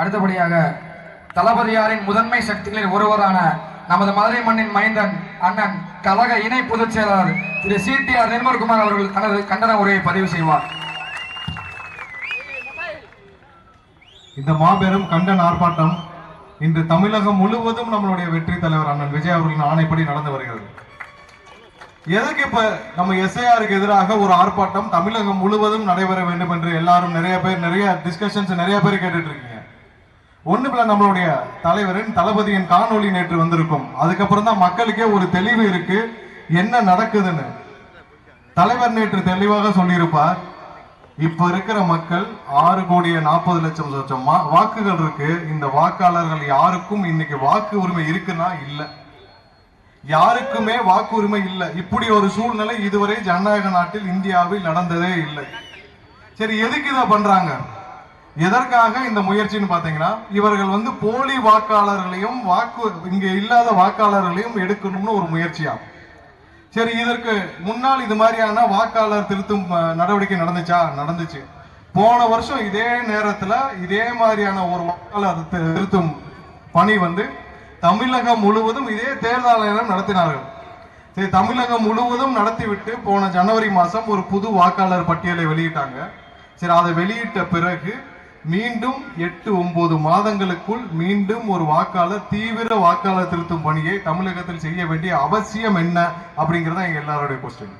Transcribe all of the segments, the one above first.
அடுத்தபடியாக தளபதியாரின் முதன்மை சக்திகளில் ஒருவரான நமது மதுரை மண்ணின் மைந்தன் அண்ணன் கழக இணை பொதுச் செயலாளர் Thiru C T R Nirmal Kumar அவர்கள் தனது கண்டன உரையை பதிவு செய்வார். இந்த மாபெரும் கண்டன ஆர்ப்பாட்டம் இன்று தமிழகம் முழுவதும் நம்மளுடைய வெற்றி தலைவர் அண்ணன் விஜய் அவர்களின் ஆணைப்படி நடந்து வருகிறது. எதுக்கு இப்ப நம்ம எஸ்ஐஆருக்கு எதிராக ஒரு ஆர்ப்பாட்டம் தமிழகம் முழுவதும் நடைபெற வேண்டும் என்று எல்லாரும் நிறைய பேர் நிறைய டிஸ்கஷன்ஸ் நிறைய பேர் கேட்டுட்டு இருக்கீங்க. ஒண்ணு நம்மளுடைய தலைவரின் தளபதியின் காணொலி நேற்று வந்திருக்கும். அதுக்கப்புறம் தான் மக்களுக்கே ஒரு தெளிவு இருக்கு. என்ன நடக்குதுன்னு. தலைவர் நேற்று தெளிவாக சொல்லியிருப்பார். இப்ப இருக்கிற மக்கள் ஆறு கோடியே நாற்பது லட்சம் லட்சம் வாக்குகள் இருக்கு. இந்த வாக்காளர்கள் யாருக்கும் இன்னைக்கு வாக்கு உரிமை இருக்குன்னா இல்லை. யாருக்குமே வாக்கு உரிமை இல்லை. இப்படி ஒரு சூழ்நிலை இதுவரை ஜனநாயக நாட்டில் இந்தியாவில் நடந்ததே இல்லை. சரி எதுக்கு இதை பண்றாங்க? எதற்காக இந்த முயற்சின்னு பாத்தீங்கன்னா இவர்கள் வந்து போலி வாக்காளர்களையும் வாக்கு இங்க இல்லாத வாக்காளர்களையும் எடுக்கணும்னு ஒரு முயற்சியாகும். சரி இதற்கு முன்னால் இது மாதிரியான வாக்காளர் திருத்தும் நடவடிக்கை நடந்துச்சா? நடந்துச்சு. போன வருஷம் இதே நேரத்துல இதே மாதிரியான ஒரு வாக்காளர் திருத்தும் பணி வந்து தமிழகம் முழுவதும் இதே தேர்தல் ஆணையம் நடத்தினார்கள். சரி தமிழகம் முழுவதும் நடத்திவிட்டு போன ஜனவரி மாசம் ஒரு புது வாக்காளர் பட்டியலை வெளியிட்டாங்க. சரி அதை வெளியிட்ட பிறகு மீண்டும் எட்டு ஒன்பது மாதங்களுக்குள் மீண்டும் ஒரு வாக்காளர் தீவிர வாக்காளர் திருத்தும் பணியை தமிழகத்தில் செய்ய வேண்டிய அவசியம் என்ன அப்படிங்கிறத எங்க எல்லாருடைய கொஸ்டின்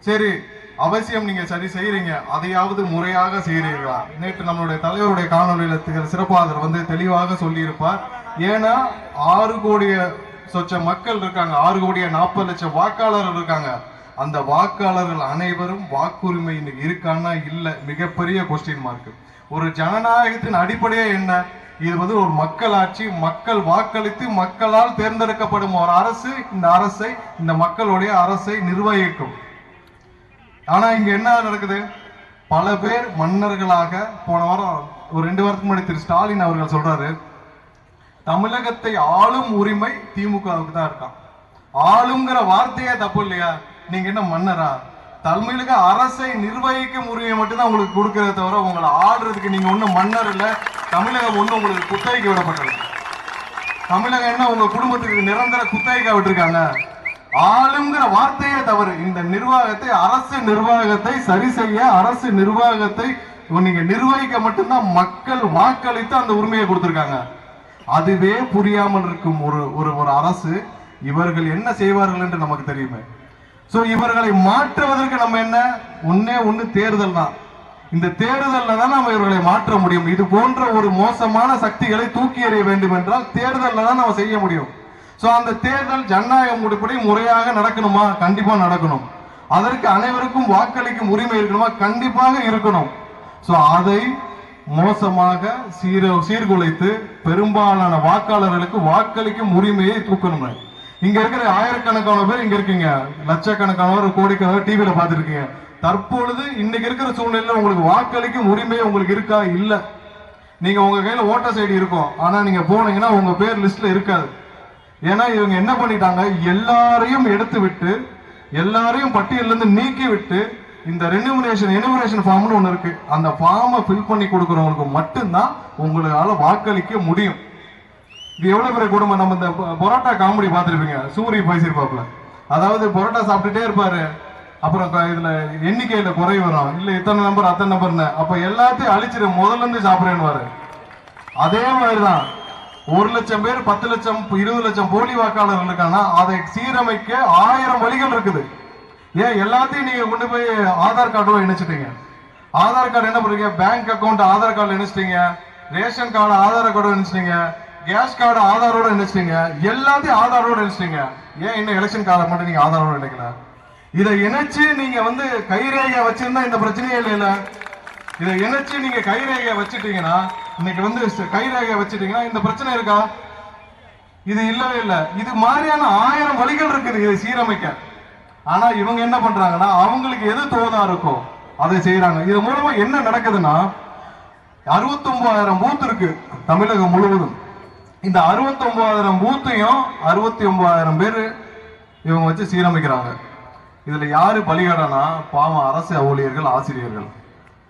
சரி அவசியம் நீங்க சரி செய்யறீங்க அதையாவது முறையாக செய்யறீர்களா நேற்று நம்மளுடைய தலைவருடைய காணொலியில திரு சிறப்பாளர் வந்து தெளிவாக சொல்லியிருப்பார். ஏன்னா ஆறு கோடிய சொச்ச மக்கள் இருக்காங்க. ஆறு கோடிய நாற்பது லட்சம் வாக்காளர்கள் இருக்காங்க. அந்த வாக்காளர்கள் அனைவரும் வாக்குரிமை இன்னைக்கு இருக்கான்னா இல்லை மிகப்பெரிய கொஸ்டின் மார்க்கு ஒரு ஜனநாயகத்தின் அடிப்படையே என்ன? இது வந்து ஒரு மக்களாட்சி மக்கள் வாக்களித்து மக்களால் தேர்ந்தெடுக்கப்படும் ஒரு அரசு. இந்த அரசை இந்த மக்களுடைய அரசை நிர்வகிக்கும். ஆனா இங்க என்ன நடக்குது? பல பேர் மன்னர்களாக போன வாரம் ஒரு ரெண்டு வாரத்துக்கு முன்னாடி திரு. ஸ்டாலின் அவர்கள் சொல்றாரு தமிழகத்தை ஆளும் உரிமை திமுகவுக்கு தான் இருக்கான் ஆளுங்கிற வார்த்தையே தப்பு இல்லையா? நீங்க என்ன மன்னரா? தமிழக அரசை நிர்வகிக்கும் உரிமையை மட்டும்தான் உங்களுக்கு கொடுக்கறத தவிர உங்களை ஆடுறதுக்கு நீங்க ஒன்றும் மன்னர் இல்ல. தமிழகம் ஒண்ணும் உங்களுக்கு குத்தகைக்கு விடப்பட்டது. தமிழகம் என்ன? உங்க குடும்பத்துக்கு நிரந்தர குத்தகைக்கா விட்டுருக்காங்க. ஆளுங்கிற வார்த்தையே தவறு. இந்த நிர்வாகத்தை அரசு நிர்வாகத்தை சரி செய்ய அரசு நிர்வாகத்தை நீங்க நிர்வகிக்க மட்டும்தான் மக்கள் வாக்களித்து அந்த உரிமையை கொடுத்துருக்காங்க. அதுவே புரியாமல் இருக்கும் ஒரு ஒரு ஒரு அரசு. இவர்கள் என்ன செய்வார்கள் என்று நமக்கு தெரியுமே. ஸோ இவர்களை மாற்றுவதற்கு நம்ம என்ன? ஒன்னே ஒன்று தேர்தல் தான். இந்த தேர்தலில் தான் நம்ம இவர்களை மாற்ற முடியும். இது போன்ற ஒரு மோசமான சக்திகளை தூக்கி எறிய வேண்டும் என்றால் தேர்தலில் தான் நம்ம செய்ய முடியும். ஸோ அந்த தேர்தல் ஜனநாயக முறைப்படி முறையாக நடக்கணுமா? கண்டிப்பாக நடக்கணும். அதற்கு அனைவருக்கும் வாக்களிக்கும் உரிமை இருக்கணுமா? கண்டிப்பாக இருக்கணும். ஸோ அதை மோசமாக சீர சீர்குலைத்து பெரும்பாலான வாக்காளர்களுக்கு வாக்களிக்கும் உரிமையை தூக்கணும். இங்க இருக்கிற ஆயிரக்கணக்கான பேர் இங்க இருக்கீங்க. லட்சக்கணக்கானவர் கோடிக்கணக்கான டிவியில பார்த்திருக்கீங்க. தற்பொழுது இன்னைக்கு இருக்கிற சூழ்நிலையில உங்களுக்கு வாக்களிக்கும் உரிமை உங்களுக்கு இருக்கா? இல்ல. நீங்க உங்க கையில ஓட்டர்ஸ் ஐடி இருக்கும். ஆனா நீங்க போனீங்கன்னா உங்க பேர் லிஸ்ட்ல இருக்காது. ஏன்னா இவங்க என்ன பண்ணிட்டாங்க? எல்லாரையும் எடுத்து விட்டு எல்லாரையும் பட்டியல இருந்து நீக்கி விட்டு இந்த ரெனிமினேஷன் எனிமினேஷன் ஃபார்ம்னு ஒன்று இருக்கு. அந்த ஃபார்மை ஃபில் பண்ணி கொடுக்குறவங்களுக்கு மட்டும்தான் உங்களால வாக்களிக்க முடியும். இது எவ்வளவு பெரிய குடும்பம் நம்ம இந்த பொரோட்டா பரோட்டா காமெடி பார்த்துருப்பீங்க. சூரிய பேசியிருப்பாப்ல அதாவது பரோட்டா சாப்பிட்டுட்டே இருப்பாரு. அப்புறம் இதுல எண்ணிக்கையில குறை வரும். இல்ல இத்தனை நம்பர் அத்தனை நம்பர்னு அப்ப எல்லாத்தையும் அழிச்சிரு முதல்ல இருந்து சாப்பிடுறேன்னு அதே மாதிரிதான். ஒரு லட்சம் பேர் பத்து லட்சம் இருபது லட்சம் போலி வாக்காளர்கள் இருக்காங்கன்னா அதை சீரமைக்க ஆயிரம் வழிகள் இருக்குது. ஏன்? எல்லாத்தையும் நீங்க கொண்டு போய் ஆதார் கார்டோட இணைச்சிட்டீங்க. ஆதார் கார்டு என்ன பண்றீங்க பேங்க் அக்கௌண்ட் ஆதார் கார்டு இணைச்சிட்டீங்க. ரேஷன் கார்டு ஆதார் கார்டு இணைச்சிட்டீங்க. கேஸ் கார்டு ஆதாரோட இணைச்சிட்டீங்க. எல்லாத்தையும் ஆதாரோட இணைச்சிட்டீங்க. ஏன் இன்னும் எலெக்ஷன் கார்டை மட்டும் நீங்க ஆதாரோட இணைக்கல? இதை இணைச்சு நீங்க வந்து கைரேகையை வச்சிருந்தா இந்த பிரச்சனையே இல்லைல்ல. இதை இணைச்சு நீங்க கைரேகையை வச்சுட்டீங்கன்னா இன்னைக்கு வந்து கைரேகையை வச்சுட்டீங்கன்னா இந்த பிரச்சனை இருக்கா? இது இல்லவே இல்லை. இது மாதிரியான ஆயிரம் வழிகள் இருக்குது இதை சீரமைக்க. ஆனா இவங்க என்ன பண்றாங்கன்னா அவங்களுக்கு எது தோதா இருக்கோ அதை செய்யறாங்க இது மூலமா என்ன நடக்குதுன்னா அறுபத்தொன்பதாயிரம் பூத் இருக்கு தமிழகம் முழுவதும். இந்த அறுபத்தொன்பதாயிரம் பூத்தையும் அறுபத்தி ஒன்பதாயிரம் பேர் இவங்க வச்சு சீரமைக்கிறாங்க. இதுல யாரு பலிகடனா பாவம் அரசு ஊழியர்கள் ஆசிரியர்கள்.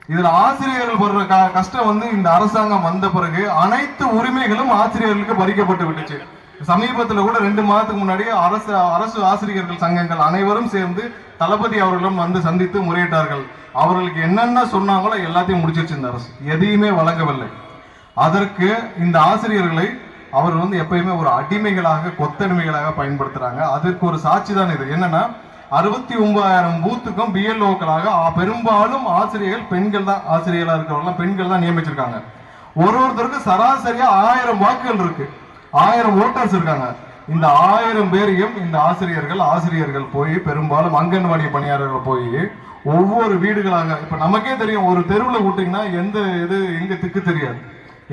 இதுல ஆசிரியர்கள் படுற க- கஷ்டம் வந்து இந்த அரசாங்கம் வந்த பிறகு அனைத்து உரிமைகளும் ஆசிரியர்களுக்கு பறிக்கப்பட்டு விட்டுச்சு. சமீபத்துல கூட ரெண்டு மாதத்துக்கு முன்னாடி அரசு அரசு ஆசிரியர்கள் சங்கங்கள் அனைவரும் சேர்ந்து தளபதி அவர்களும் வந்து சந்தித்து முறையிட்டார்கள். அவர்களுக்கு என்னென்ன சொன்னாங்களோ எல்லாத்தையும் முடிச்சிருச்சு இந்த அரசு. எதையுமே வழங்கவில்லை. அதற்கு இந்த ஆசிரியர்களை அவர் வந்து எப்பயுமே ஒரு அடிமைகளாக கொத்தடிமைகளாக பயன்படுத்துறாங்க. அதற்கு ஒரு சாட்சி தான் இது. என்னன்னா அறுபத்தி ஒன்பதாயிரம் பூத்துக்கும் பிஎல்ஓக்களாக பெரும்பாலும் ஆசிரியர்கள் பெண்கள் தான் ஆசிரியர்களா இருக்கிறவங்க பெண்கள் தான் நியமிச்சிருக்காங்க. ஒரு ஒருத்தருக்கும் சராசரியா ஆயிரம் வாக்குகள் இருக்கு. ஆயிரம் ஓட்டர்ஸ் இருக்காங்க. இந்த ஆயிரம் பேரையும் இந்த ஆசிரியர்கள் ஆசிரியர்கள் போய் பெரும்பாலும் அங்கன்வாடி பணியாளர்கள் போய் ஒவ்வொரு வீடுகளாக இப்ப நமக்கே தெரியும் ஒரு தெருவில் விட்டீங்கன்னா எந்த இது எங்க திக்கு தெரியாது.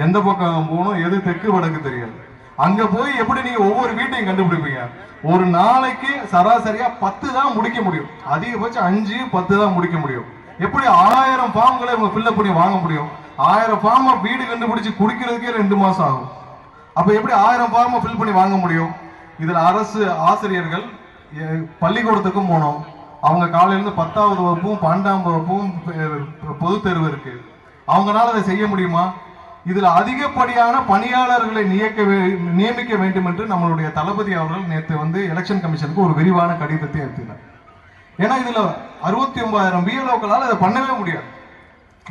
எந்த பக்கம் போகணும் எது தெற்கு வடக்கு தெரியாது. அங்க போய் எப்படி நீங்க ஒவ்வொரு வீட்டையும் கண்டுபிடிப்பீங்க? ஒரு நாளைக்கு சராசரியா பத்து தான் முடிக்க முடியும். அதிகபட்சம் அஞ்சு பத்து தான் முடிக்க முடியும். எப்படி ஆயிரம் ஃபார்ம்களை இவங்க ஃபில்அப் பண்ணி வாங்க முடியும்? ஆயிரம் ஃபார்மை வீடு கண்டுபிடிச்சு குடிக்கிறதுக்கே ரெண்டு மாசம் ஆகும். அப்ப எப்படி ஆயிரம் ஃபார்மை ஃபில் பண்ணி வாங்க முடியும்? இதுல அரசு ஆசிரியர்கள் பள்ளிக்கூடத்துக்கும் போனோம். அவங்க காலையிலேருந்து பத்தாவது வகுப்பும் பன்னெண்டாம் வகுப்பும் பொது தேர்வு இருக்கு. அவங்களால அதை செய்ய முடியுமா? இதில் அதிகப்படியான பணியாளர்களை நியக்க நியமிக்க வேண்டும் என்று நம்மளுடைய தளபதி அவர்கள் நேற்று வந்து எலெக்ஷன் கமிஷனுக்கு ஒரு விரிவான கடிதத்தை எடுத்தினார் ஏன்னா இதில் அறுபத்தி ஒன்பதாயிரம் பிஎல்ஓக்களால் அதை பண்ணவே முடியாது.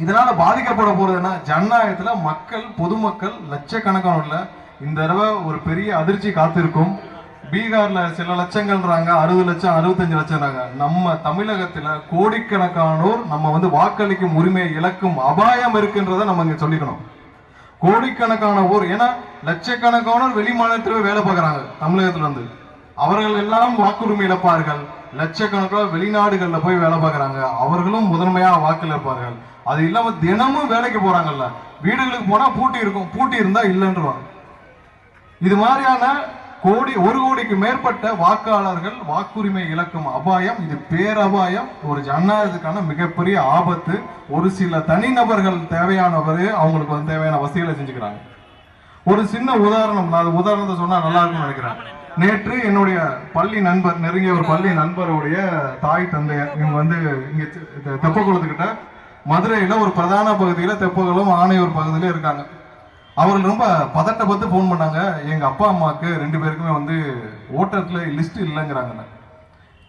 இதனால் பாதிக்கப்பட போகிறதுனா ஜனநாயகத்தில் மக்கள் பொதுமக்கள் லட்சக்கணக்கான இந்த தடவை ஒரு பெரிய அதிர்ச்சி காத்திருக்கும். பீகாரில் சில லட்சங்கள்ன்றாங்க அறுபது லட்சம் அறுபத்தஞ்சு லட்சம்ன்றாங்க. நம்ம தமிழகத்தில் கோடிக்கணக்கானோர் நம்ம வந்து வாக்களிக்கும் உரிமையை இழக்கும் அபாயம் இருக்குன்றதை நம்ம இங்கே சொல்லிக்கணும். கோடிக்கணக்கான ஊர் ஏன்னா லட்சக்கணக்கானோர் வெளி மாநிலத்தில் வேலை பார்க்குறாங்க தமிழகத்துல இருந்து. அவர்கள் எல்லாம் வாக்குரிமை இழப்பார்கள். லட்சக்கணக்கான வெளிநாடுகளில் போய் வேலை பார்க்குறாங்க. அவர்களும் முதன்மையாக வாக்கில் இருப்பார்கள். அது இல்லாமல் தினமும் வேலைக்கு போறாங்கல்ல. வீடுகளுக்கு போனால் பூட்டி இருக்கும். பூட்டி இருந்தா இல்லைன்றவாங்க. இது மாதிரியான கோடி ஒரு கோடிக்கு மேற்பட்ட வாக்காளர்கள் வாக்குரிமை இழக்கும் அபாயம் இது பேரபாயம். ஒரு ஜனநாயகத்துக்கான மிகப்பெரிய ஆபத்து. ஒரு சில தனிநபர்கள் தேவையானவர் அவங்களுக்கு வந்து தேவையான வசதிகளை செஞ்சுக்கிறாங்க. ஒரு சின்ன உதாரணம் நான் உதாரணத்தை சொன்னா நல்லா இருக்கும்னு நினைக்கிறேன். நேற்று என்னுடைய பள்ளி நண்பர் நெருங்கிய ஒரு பள்ளி நண்பருடைய தாய் தந்தையர் இவங்க வந்து இங்க தெப்பக்குளத்துக்கிட்ட மதுரையில ஒரு பிரதான பகுதியில தெப்பகுளம் ஆணையூர் பகுதியில இருக்காங்க. அவர்கள் ரொம்ப பதட்டப்பட்டு ஃபோன் பண்ணாங்க. எங்கள் அப்பா அம்மாவுக்கு ரெண்டு பேருக்குமே வந்து ஓட்டத்தில் லிஸ்ட் இல்லைங்கிறாங்க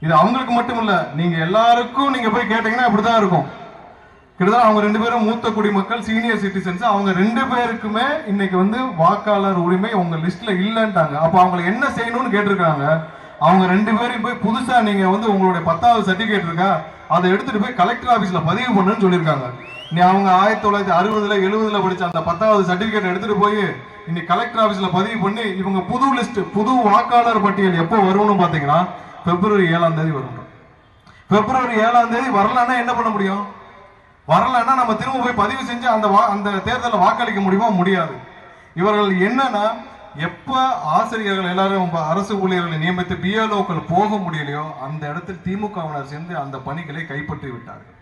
இது அவங்களுக்கு மட்டும் இல்லை நீங்கள் எல்லாருக்கும் நீங்கள் போய் கேட்டீங்கன்னா இப்படிதான் இருக்கும். கிட்டத்தட்ட அவங்க ரெண்டு பேரும் மூத்த குடிமக்கள் சீனியர் சிட்டிசன்ஸ் அவங்க ரெண்டு பேருக்குமே இன்னைக்கு வந்து வாக்காளர் உரிமை உங்க லிஸ்ட்ல இல்லைன்ட்டாங்க. அப்போ அவங்களை என்ன செய்யணும்னு கேட்டிருக்காங்க அவங்க ரெண்டு பேரும் போய் புதுசா நீங்க வந்து உங்களுடைய பத்தாவது சர்டிபிகேட் இருக்கா? அதை எடுத்துட்டு போய் கலெக்டர் ஆபீஸ்ல பதிவு பண்ணுன்னு சொல்லியிருக்காங்க. அவங்க ஆயிரத்தி தொள்ளாயிரத்தி அறுபதுல எழுபதுல படிச்ச அந்த பத்தாவது சர்டிபிகேட் எடுத்துட்டு போய் இன்னைக்கு கலெக்டர் ஆபீஸ்ல பதிவு பண்ணி இவங்க புது லிஸ்ட் புது வாக்காளர் பட்டியல் எப்போ வரும்னு பாத்தீங்கன்னா பிப்ரவரி ஏழாம் தேதி வரும். பிப்ரவரி ஏழாம் தேதி வரலன்னா என்ன பண்ண முடியும்? வரலன்னா நம்ம திரும்ப போய் பதிவு செஞ்சு அந்த வா- அந்த தேர்தலில் வாக்களிக்க முடியுமா? முடியாது. இவர்கள் என்னன்னா எப்ப ஆசிரியர்கள் எல்லாரும் அரசு ஊழியர்களை நியமித்து பிஎல்ஓக்கள் போக முடியலையோ அந்த இடத்தில் திமுகவினர் சேர்ந்து அந்த பணிகளை கைப்பற்றி விட்டார்கள்.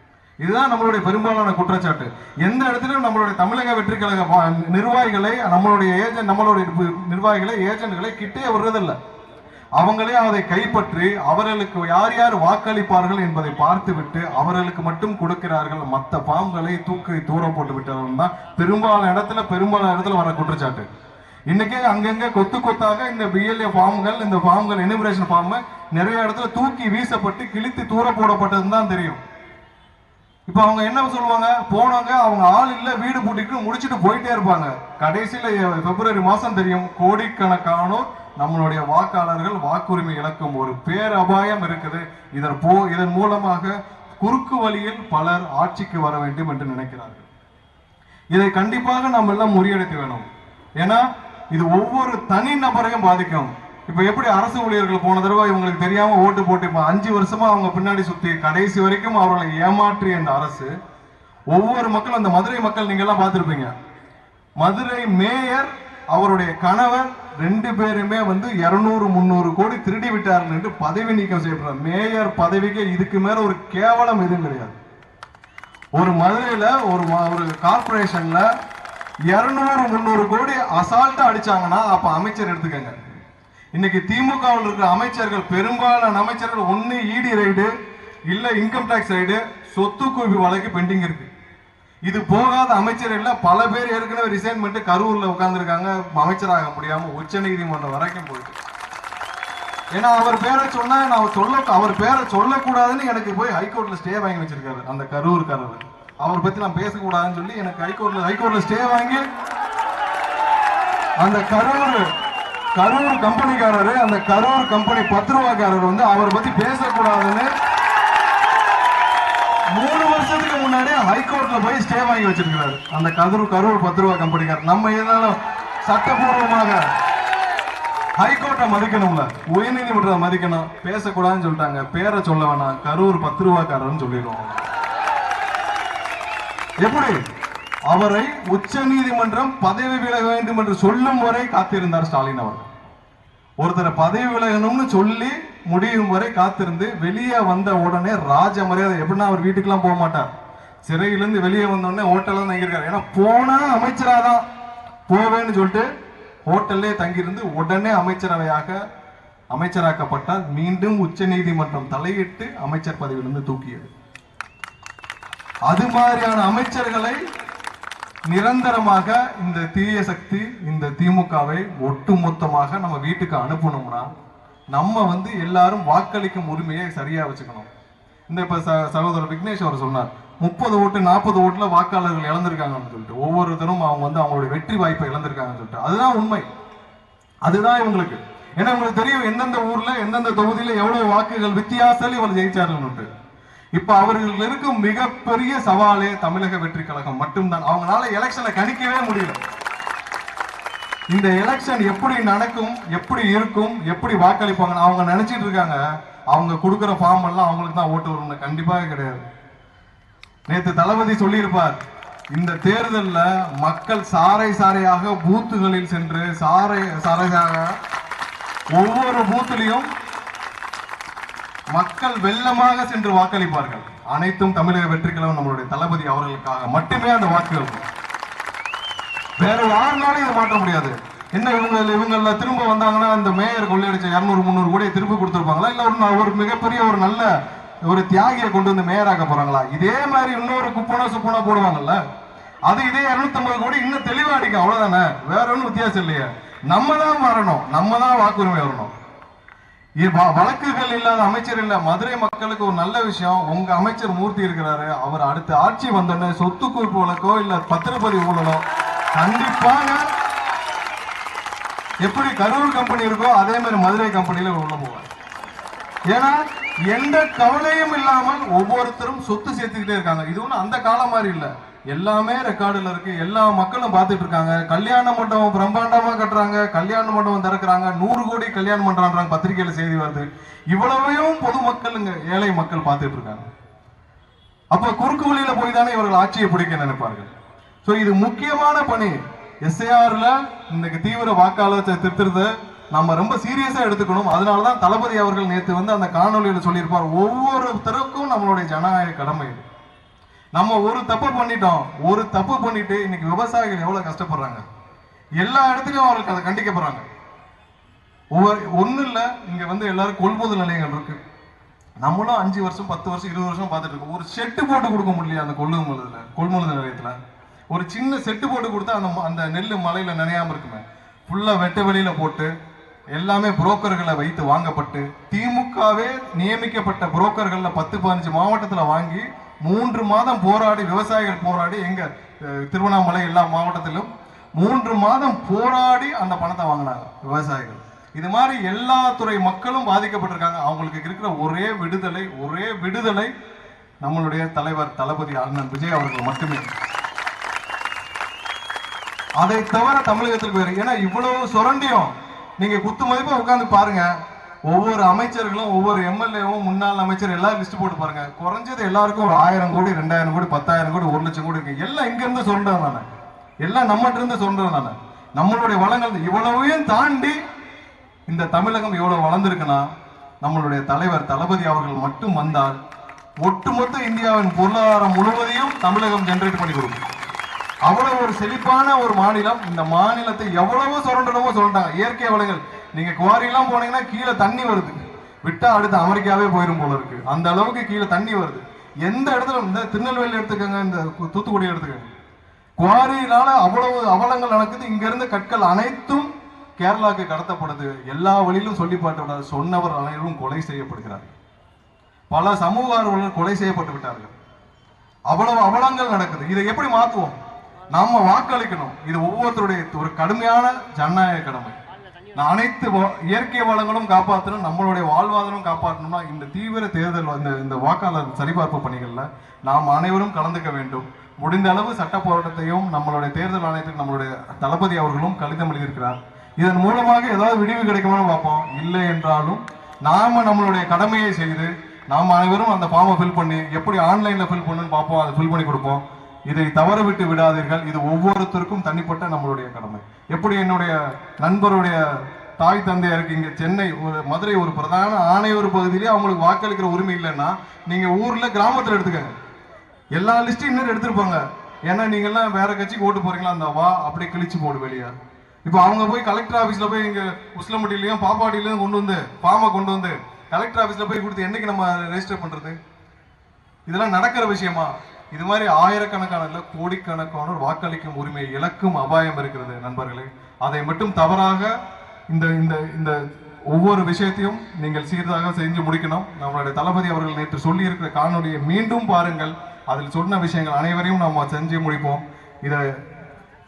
இதுதான் நம்மளுடைய பெரும்பாலான குற்றச்சாட்டு. எந்த இடத்திலும் நம்மளுடைய தமிழக வெற்றி கழக நிர்வாகிகளை நம்மளுடைய ஏஜென்ட் நம்மளுடைய நிர்வாகிகளை ஏஜென்ட்களை கிட்டே வர்றதில்லை அவங்களே அதை கைப்பற்றி அவர்களுக்கு யார் யார் வாக்களிப்பார்கள் என்பதை பார்த்துவிட்டு அவர்களுக்கு மட்டும் கொடுக்கிறார்கள். மற்ற பாம்புகளை தூக்கி தூரம் போட்டு விட்டவர்கள் தான் பெரும்பாலான இடத்துல பெரும்பாலான இடத்துல வர குற்றச்சாட்டு. இன்னைக்கே அங்கங்க கொத்து கொத்தாக இந்த பிஎல்ஏ ஃபார்ம்கள் இந்த ஃபார்ம்கள் எனிமரேஷன் ஃபார்ம் நிறைய இடத்துல தூக்கி வீசப்பட்டு கிழித்து தூர போடப்பட்டதுன்னு தான் தெரியும். இப்போ அவங்க என்ன சொல்லுவாங்க? போனவங்க அவங்க ஆள் இல்லை வீடு பூட்டிட்டு முடிச்சிட்டு போயிட்டே இருப்பாங்க. கடைசியில் பிப்ரவரி மாதம் தெரியும் கோடிக்கணக்கானோர் நம்மளுடைய வாக்காளர்கள் வாக்குரிமை இழக்கும் ஒரு பேரபாயம் இருக்குது. இதன் போ இதன் மூலமாக குறுக்கு வழியில் பலர் ஆட்சிக்கு வர வேண்டும் என்று நினைக்கிறார்கள். இதை கண்டிப்பாக நாம் எல்லாம் முறியடித்து வேணும். ஏன்னா இது ஒவ்வொரு தனி நபரையும் பாதிக்கும். இப்போ எப்படி அரசு ஊழியர்கள் போன தடவை இவங்களுக்கு தெரியாம ஓட்டு போட்டு இப்போ அஞ்சு வருஷமா அவங்க பின்னாடி சுத்தி கடைசி வரைக்கும் அவர்களை ஏமாற்றிய இந்த அரசு ஒவ்வொரு மக்களும் அந்த மதுரை மக்கள் நீங்க எல்லாம் பார்த்துருப்பீங்க. மதுரை மேயர் அவருடைய கணவர் ரெண்டு பேருமே வந்து இருநூறு முந்நூறு கோடி திருடி விட்டார்கள் என்று பதவி நீக்கம் செய்யப்படுறார். மேயர் பதவிக்கு இதுக்கு மேல ஒரு கேவலம் எதுவும் கிடையாது. ஒரு மதுரையில ஒரு ஒரு கார்பரேஷன்ல இருநூறு முந்நூறு கோடி அசால்ட்டா அடிச்சாங்கன்னா அப்ப அமைச்சர் எடுத்துக்கங்க. இன்னைக்கு திமுகவில் இருக்கிற அமைச்சர்கள் பெரும்பாலான அமைச்சர்கள் ஒன்று இடி ரைடு இல்லை இன்கம் டேக்ஸ் ரைடு சொத்து குவிப்பு வழக்கு பெண்டிங் இருக்கு. இது போகாத அமைச்சர் பல பேர் ஏற்கனவே ரிசைன் பண்ணிட்டு கரூரில் உட்காந்துருக்காங்க அமைச்சராக முடியாமல் உச்ச நீதிமன்றம் வரைக்கும் போயிட்டு. ஏன்னா அவர் பேரை சொன்னா நான் சொல்ல அவர் பேரை சொல்லக்கூடாதுன்னு எனக்கு போய் ஹைகோர்ட்ல ஸ்டே வாங்கி வச்சிருக்காரு அந்த கரூர்காரர். அவர் பத்தி நான் பேசக்கூடாதுன்னு சொல்லி எனக்கு ஹைகோர்ட்ல ஹைகோர்ட்ல ஸ்டே வாங்கி அந்த கரூர் கரூர் கம்பெனிக்காரரு அந்த கரூர் கம்பெனி பத்து ரூபாய்க்காரர் வந்து அவரை பத்தி பேசக்கூடாதுன்னு மூணு வருஷத்துக்கு முன்னாடி ஹைகோர்ட்ல போய் ஸ்டே வாங்கி வச்சிருக்கிறாரு. அந்த கரூர் கரூர் பத்து ரூபா கம்பெனிக்காரர். நம்ம இருந்தாலும் சட்டபூர்வமாக ஹைகோர்ட்டை மதிக்கணும்ல? உயர்நீதிமன்றத்தை மதிக்கணும். பேசக்கூடாதுன்னு சொல்லிட்டாங்க. பேரை சொல்ல வேணாம். கரூர் பத்து ரூபாய்க்காரர்னு சொல்லிடுவோம். எப்படி? அவரை உச்ச நீதிமன்றம் பதவி விலக வேண்டும் என்று சொல்லும் வரை காத்திருந்தார் ஸ்டாலின் அவர்கள். ஒருத்தரை பதவி விலகணும்னு சொல்லி முடியும் வரை காத்திருந்து வெளியே வந்த உடனே ராஜ மரியாதை எப்படின்னா அவர் வீட்டுக்கெல்லாம் போக மாட்டார். சிறையிலிருந்து வெளியே வந்த உடனே தங்கியிருக்காரு. ஏன்னா போனா அமைச்சராதான் போவேன்னு சொல்லிட்டு ஹோட்டல்லே தங்கியிருந்து உடனே அமைச்சரவையாக அமைச்சராக்கப்பட்டார். மீண்டும் உச்ச நீதிமன்றம் தலையிட்டு அமைச்சர் பதவியிலிருந்து தூக்கியது. அது மாதிரியான அமைச்சர்களை நிரந்தரமாக இந்த தீய சக்தி இந்த திமுகவை ஒட்டுமொத்தமாக நம்ம வீட்டுக்கு அனுப்பணும்னா நம்ம வந்து எல்லாரும் வாக்களிக்கும் உரிமையை சரியா வச்சுக்கணும். இந்த இப்ப ச- சகோதரர் விக்னேஷ் அவர் சொன்னார் முப்பது ஓட்டு நாற்பது ஓட்டுல வாக்காளர்கள் இழந்திருக்காங்கன்னு சொல்லிட்டு ஒவ்வொருத்தரும் அவங்க வந்து அவங்களுடைய வெற்றி வாய்ப்பை இழந்திருக்காங்கன்னு சொல்லிட்டு. அதுதான் உண்மை. அதுதான் இவங்களுக்கு. ஏன்னா உங்களுக்கு தெரியும் எந்தெந்த ஊர்ல எந்தெந்த தொகுதியில எவ்வளவு வாக்குகள் வித்தியாசத்தில் இவர் ஜெயிச்சாருன்னு இப்ப அவர்கள் இருக்கும் மிகப்பெரிய சவாலே தமிழக வெற்றி கழகம் மட்டும்தான். அவங்களால எலெக்ஷனை கணிக்கவே முடியல. இந்த எலெக்ஷன் எப்படி நடக்கும் எப்படி இருக்கும் எப்படி வாக்களிப்பாங்க அவங்க நினைச்சிட்டு இருக்காங்க. அவங்க கொடுக்குற ஃபார்ம் எல்லாம் அவங்களுக்கு தான் ஓட்டு வரும்னு கண்டிப்பாக கிடையாது. நேத்து தளபதி சொல்லியிருப்பார் இந்த தேர்தலில் மக்கள் சாறை சாறையாக பூத்துகளில் சென்று சாறை சாறையாக ஒவ்வொரு பூத்துலையும் மக்கள் வெள்ளமாக சென்று வாக்களிப்பார்கள். அனைத்தும் தமிழக வெற்றிக்கழகம் நம்மளுடைய தளபதி அவர்களுக்காக மட்டுமே அந்த வாக்குகள் வேற யாருனாலும் இதை மாற்ற முடியாது. என்ன இவங்க இவங்கள திரும்ப வந்தாங்கன்னா அந்த மேயர் கொள்ளையடிச்ச இரநூறு முந்நூறு கூட திருப்பி கொடுத்துருப்பாங்களா? இல்ல ஒரு ஒரு மிகப்பெரிய ஒரு நல்ல ஒரு தியாகியை கொண்டு வந்து மேயராக்க போறாங்களா? இதே மாதிரி இன்னொரு குப்பனா சுப்பனா போடுவாங்கல்ல? அது இதே 250 கோடி இன்னும் தெளிவா அடிக்கும். அவ்வளவுதானே? வேற ஒன்றும் வித்தியாசம் இல்லையே. நம்ம தான் வரணும். நம்ம தான் வாக்குரிமை வரணும். வழக்குகள் இல்லாத அமைச்சர் இல்ல மதுரை மக்களுக்கு ஒரு நல்ல விஷயம். உங்க அமைச்சர் மூர்த்தி இருக்கிறாரு. அவர் அடுத்த ஆட்சி வந்தோடனே சொத்து குறிப்பு வழக்கோ இல்ல பத்திரப்பதிவு ஊழலோ கண்டிப்பாக எப்படி கரூர் கம்பெனி இருக்கோ அதே மாதிரி மதுரை கம்பெனியில உள்ள போவார். ஏன்னா எந்த கவலையும் இல்லாமல் ஒவ்வொருத்தரும் சொத்து சேர்த்துக்கிட்டே இருக்காங்க. இது ஒன்றும் அந்த காலம் மாதிரி இல்லை. எல்லாமே ரெக்கார்டுல இருக்கு. எல்லா மக்களும் பார்த்துட்டு இருக்காங்க. கல்யாண மண்டபம் பிரம்மாண்டமாக கட்டுறாங்க. கல்யாண மண்டபம் திறக்கிறாங்க. நூறு கோடி கல்யாணம் பண்றாங்க பத்திரிகையில் செய்தி வருது. இவ்வளவையும் பொதுமக்களுங்க ஏழை மக்கள் பார்த்துட்டு இருக்காங்க. அப்போ குறுக்கு வழியில போய் தானே இவர்கள் ஆட்சியை பிடிக்க நினைப்பார்கள்? ஸோ இது முக்கியமான பணி. எஸ்ஏஆர்ல இன்னைக்கு தீவிர வாக்காளர் ச- திருத்தத்தை நம்ம ரொம்ப சீரியஸாக எடுத்துக்கணும். அதனாலதான் தளபதி அவர்கள் நேற்று வந்து அந்த காணொலியில் சொல்லியிருப்பார். ஒவ்வொருத்தருக்கும் நம்மளுடைய ஜனநாயக கடமை இது. நம்ம ஒரு தப்பு பண்ணிட்டோம். ஒரு தப்பு பண்ணிட்டு இன்னைக்கு விவசாயிகள் எவ்வளவு கஷ்டப்படுறாங்க? எல்லா இடத்துலயும் அவர்களுக்கு அதை கண்டிக்கப்படுறாங்க ஒவ்வொரு ஒண்ணு இல்ல இங்க வந்து எல்லாரும் கொள்முதல் நிலையங்கள் இருக்கு. நம்மளும் அஞ்சு வருஷம் பத்து வருஷம் இருபது வருஷம் பார்த்துட்டு இருக்கோம். ஒரு செட்டு போட்டு கொடுக்க முடியல அந்த கொள்முதல கொள்முதல் நிலையத்துல? ஒரு சின்ன செட்டு போட்டு கொடுத்தா அந்த அந்த நெல் மலையில நினையாம இருக்குமே? ஃபுல்லா வெட்ட வெளியில போட்டு எல்லாமே புரோக்கர்களை வைத்து வாங்கப்பட்டு திமுகவே நியமிக்கப்பட்ட புரோக்கர்களில் பத்து பதினஞ்சு மாவட்டத்தில் வாங்கி மூன்று மாதம் போராடி விவசாயிகள் போராடி எங்க திருவண்ணாமலை எல்லா மாவட்டத்திலும் மூன்று மாதம் போராடி அந்த பணத்தை வாங்கினாங்க விவசாயிகள். இது மாதிரி எல்லா துறை மக்களும் பாதிக்கப்பட்டிருக்காங்க. அவங்களுக்கு இருக்கிற ஒரே விடுதலை ஒரே விடுதலை நம்மளுடைய தலைவர் தளபதி அண்ணன் விஜய் அவர்கள் மட்டுமே. அதை தவிர தமிழகத்திற்கு வேறு. ஏன்னா இவ்வளவு சுரண்டியும். நீங்க குத்து மதிப்பா உட்காந்து பாருங்க. ஒவ்வொரு அமைச்சர்களும் ஒவ்வொரு எம்எல்ஏவும் முன்னாள் அமைச்சர் எல்லாரும் லிஸ்ட் போட்டு பாருங்க. குறைஞ்சது எல்லாருக்கும் ஒரு ஆயிரம் கோடி ரெண்டாயிரம் கோடி பத்தாயிரம் கோடி ஒரு லட்சம் கோடி இருக்கு. எல்லாம் இங்க இருந்து சொல்றதுனால. எல்லாம் நம்மகிட்ட இருந்து சொல்றதுனால. நம்மளுடைய வளங்கள் இவ்வளவையும் தாண்டி இந்த தமிழகம் இவ்வளவு வளர்ந்துருக்குன்னா நம்மளுடைய தலைவர் தளபதி அவர்கள் மட்டும் வந்தால் ஒட்டுமொத்த இந்தியாவின் பொருளாதாரம் முழுவதையும் தமிழகம் ஜெனரேட் பண்ணி கொடுக்கும். அவ்வளவு ஒரு செழிப்பான ஒரு மாநிலம். இந்த மாநிலத்தை எவ்வளவு சுரண்டணுமோ சொல்லிட்டாங்க இயற்கை வளங்கள். நீங்க குவாரிலாம் போனீங்கன்னா கீழே தண்ணி வருது. விட்டா அடுத்து அமெரிக்காவே போயிடும் போல இருக்கு. அந்த அளவுக்கு கீழே தண்ணி வருது. எந்த இடத்துல இந்த திருநெல்வேலி எடுத்துக்கோங்க இந்த தூத்துக்குடி எடுத்துக்கோங்க. குவாரியினால அவ்வளவு அவலங்கள் நடக்குது. இங்க இருந்த கற்கள் அனைத்தும் கேரளாவுக்கு கடத்தப்படுது. எல்லா வழியிலும் சொல்லி பாட்டு சொன்னவர் அனைவரும் கொலை செய்யப்படுகிறார். பல சமூக ஆர்வலர்கள் கொலை செய்யப்பட்டு விட்டார்கள். அவ்வளவு அவலங்கள் நடக்குது. இதை எப்படி மாத்துவோம்? நாம வாக்களிக்கணும். இது ஒவ்வொருத்தருடைய ஒரு கடுமையான ஜனநாயக கடமை. நான் அனைத்து இயற்கை வளங்களும் காப்பாற்றணும் நம்மளுடைய வாழ்வாதாரம் காப்பாற்றணும்னா இந்த தீவிர தேர்தல் இந்த இந்த வாக்காளர் சரிபார்ப்பு பணிகளில் நாம் அனைவரும் கலந்துக்க வேண்டும். முடிந்த அளவு சட்ட போராட்டத்தையும் நம்மளுடைய தேர்தல் ஆணையத்துக்கு நம்மளுடைய தளபதி அவர்களும் கடிதம் எழுதியிருக்கிறார். இதன் மூலமாக ஏதாவது விடிவு கிடைக்குமான்னு பார்ப்போம். இல்லை என்றாலும் நாம நம்மளுடைய கடமையை செய்து நாம் அனைவரும் அந்த ஃபார்மை ஃபில் பண்ணி எப்படி ஆன்லைன்ல ஃபில் பண்ணுன்னு பார்ப்போம். அதை ஃபில் பண்ணி கொடுப்போம். இதை தவறவிட்டு விடாதீர்கள். இது ஒவ்வொருத்தருக்கும் தனிப்பட்ட நம்மளுடைய கடமை. எப்படி என்னுடைய நண்பருடைய தாய் தந்தையாருக்கு இங்கே சென்னை ஒரு மதுரை ஒரு பிரதான ஆணையூர் பகுதியிலே அவங்களுக்கு வாக்களிக்கிற உரிமை இல்லைன்னா நீங்கள் ஊரில் கிராமத்தில் எடுத்துக்கங்க. எல்லா லிஸ்ட்டும் இன்னும் எடுத்துருப்பாங்க. ஏன்னா நீங்கள்லாம் வேற கட்சிக்கு ஓட்டு போறீங்களா? அந்த வா அப்படியே கிழிச்சு போடு வெளியே. இப்போ அவங்க போய் கலெக்டர் ஆஃபீஸில் போய் இங்கே உஸ்லம்பட்டிலையும் பாப்பாட்டிலையும் கொண்டு வந்து ஃபார்மை கொண்டு வந்து கலெக்டர் ஆஃபீஸில் போய் கொடுத்து என்னைக்கு நம்ம ரெஜிஸ்டர் பண்ணுறது இதெல்லாம் நடக்கிற விஷயமா? இது மாதிரி ஆயிரக்கணக்கான இல்லை கோடிக்கணக்கானோர் வாக்களிக்கும் உரிமையை இழக்கும் அபாயம் இருக்கிறது நண்பர்களே. அதை மட்டும் தவறாக இந்த இந்த இந்த ஒவ்வொரு விஷயத்தையும் நீங்கள் சீர்தாக செஞ்சு முடிக்கணும். நம்மளுடைய தளபதி அவர்கள் நேற்று சொல்லி இருக்கிற காணொலியை மீண்டும் பாருங்கள். அதில் சொன்ன விஷயங்கள் அனைவரையும் நம்ம செஞ்சு முடிப்போம். இதை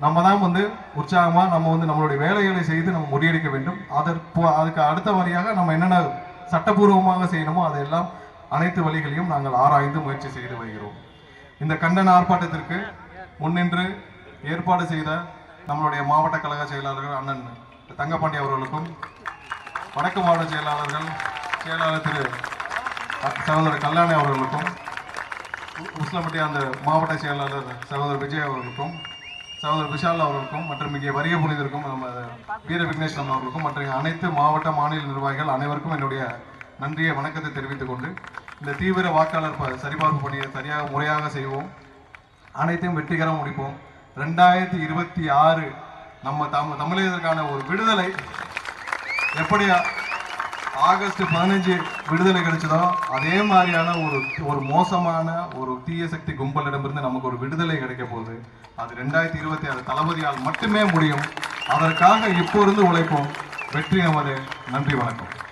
நம்ம தான் வந்து உற்சாகமாக நம்ம வந்து நம்மளுடைய வேலைகளை செய்து நம்ம முறியடிக்க வேண்டும். அதற்கு அதுக்கு அடுத்த வழியாக நம்ம என்னென்ன சட்டபூர்வமாக செய்யணுமோ அதையெல்லாம் அனைத்து வழிகளையும் நாங்கள் ஆராய்ந்து முயற்சி செய்து வருகிறோம். இந்த கண்டன ஆர்ப்பாட்டத்திற்கு முன்னின்று ஏற்பாடு செய்த நம்மளுடைய மாவட்ட கழக செயலாளர்கள் அண்ணன் தங்கப்பாண்டி அவர்களுக்கும் வடக்கு மாவட்ட செயலாளர்கள் செயலாளர் திரு சகோதரர் கல்யாணி அவர்களுக்கும் உ- உஸ்லம்பட்டி அந்த மாவட்ட செயலாளர் சகோதரர் விஜய் அவர்களுக்கும் சகோதரர் விஷால் அவர்களுக்கும் மற்றும் இங்கே வரிய புனிதருக்கும் நம்ம வீர விக்னேஸ்வரன் அவர்களுக்கும் மற்றும் அனைத்து மாவட்ட மாநில நிர்வாகிகள் அனைவருக்கும் என்னுடைய நன்றியை வணக்கத்தை தெரிவித்துக் கொண்டு இந்த தீவிர வாக்காளர் சரிபார்ப்பு பணியை சரியாக முறையாக செய்வோம். அனைத்தையும் வெற்றிகரம் முடிப்போம். ரெண்டாயிரத்தி இருபத்தி ஆறு நம்ம தம் தமிழகத்திற்கான ஒரு விடுதலை. எப்படி ஆகஸ்ட் பதினஞ்சு விடுதலை கிடைச்சதோ அதே மாதிரியான ஒரு ஒரு மோசமான ஒரு தீய சக்தி கும்பலிடமிருந்து நமக்கு ஒரு விடுதலை கிடைக்க போகுது. அது ரெண்டாயிரத்தி இருபத்தி ஆறு தளபதியால் மட்டுமே முடியும். அதற்காக இப்போ இருந்து உழைப்போம். வெற்றி நமது. நன்றி வணக்கம்.